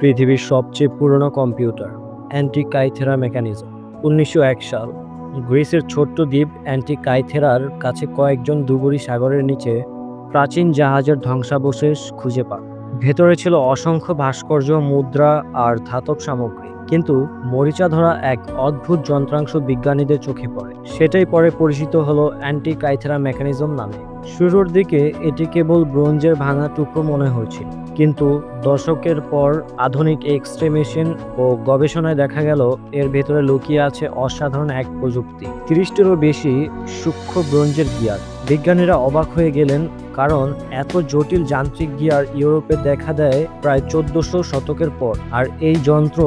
পৃথিবীর সবচেয়ে পুরনো কম্পিউটার, অ্যান্টিকাইথেরা মেকানিজম। উনিশশো এক সাল, গ্রিসের ছোট্ট দ্বীপ অ্যান্টিকাইথেরার কাছে কয়েকজন দুবুরি সাগরের নিচে প্রাচীন জাহাজের ধ্বংসাবশেষ খুঁজে পান। ভেতরে ছিল অসংখ্য ভাস্কর্য, মুদ্রা আর ধাতব সামগ্রী। কিন্তু মরিচা ধরা এক অদ্ভুত যন্ত্রাংশ বিজ্ঞানীদের চোখে পড়ে। সেটাই পরে পরিচিত হলো অ্যান্টিকাইথেরা মেকানিজম নামে। শুরুর দিকে এটি কেবল ব্রোঞ্জের ভাঙা টুকরো মনে হয়েছিল, কিন্তু দশকের পর আধুনিক এক্স রে মেশিন ও গবেষণায় দেখা গেল এর ভেতরে লুকিয়ে আছে অসাধারণ এক প্রযুক্তি। তিরিশটিরও বেশি সূক্ষ্ম ব্রোঞ্জের গিয়ার। বিজ্ঞানীরা অবাক হয়ে গেলেন কারণ এত জটিল যান্ত্রিক গিয়ার ইউরোপে দেখা দেয় প্রায় চোদ্দশো শতকের পর। আর এই যন্ত্র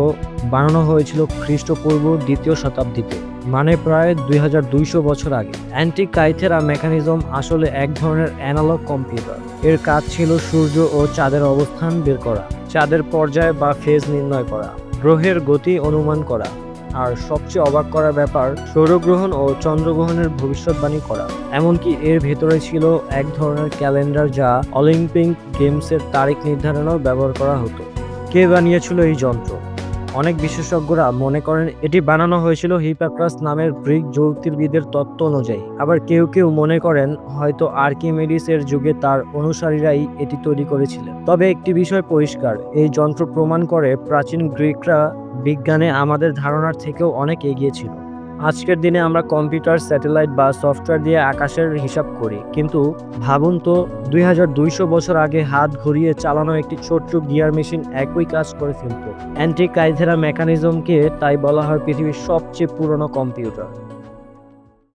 বানানো হয়েছিল খ্রিস্টপূর্ব দ্বিতীয় শতাব্দীতে মানে প্রায় দুই হাজার দুইশ বছর আগে। অ্যান্টিকাইথেরা মেকানিজম আসলে এক ধরনের অ্যানালগ কম্পিউটার। এর কাজ ছিল সূর্য ও চাঁদের অবস্থান বের করা, চাঁদের পর্যায় বা ফেজ নির্ণয় করা, গ্রহের গতি অনুমান করা আর সবচেয়ে অবাক করার ব্যাপার, সৌরগ্রহণ ও চন্দ্রগ্রহণের ভবিষ্যৎবাণী করা। এমনকি এর ভেতরে ছিল এক ধরনের ক্যালেন্ডার যা অলিম্পিক গেমসের তারিখ নির্ধারণেও ব্যবহার করা হতো। কে বানিয়েছিল এই যন্ত্র? অনেক বিশেষজ্ঞরা মনে করেন এটি বানানো হয়েছিল হিপাক্রাস নামের গ্রিক জ্যোতির্বিদের তত্ত্ব অনুযায়ী। আবার কেউ কেউ মনে করেন হয়তো আর্কিমেডিসের যুগে তার অনুসারীরাই এটি তৈরি করেছিলেন। তবে একটি বিষয় পরিষ্কার, এই যন্ত্র প্রমাণ করে প্রাচীন গ্রিকরা বিজ্ঞানে আমাদের ধারণার থেকেও অনেক এগিয়ে ছিল। আজকের দিনে আমরা কম্পিউটার, স্যাটেলাইট বা সফটওয়্যার দিয়ে আকাশের হিসাব করি। কিন্তু ভাবুন তো, দুই হাজার দুইশো বছর আগে হাত ঘুরিয়ে চালানো একটি ছোট্ট গিয়ার মেশিন একই কাজ করে ফেলত। অ্যান্টি কাইথেরা মেকানিজমকে তাই বলা হয় পৃথিবীর সবচেয়ে পুরনো কম্পিউটার।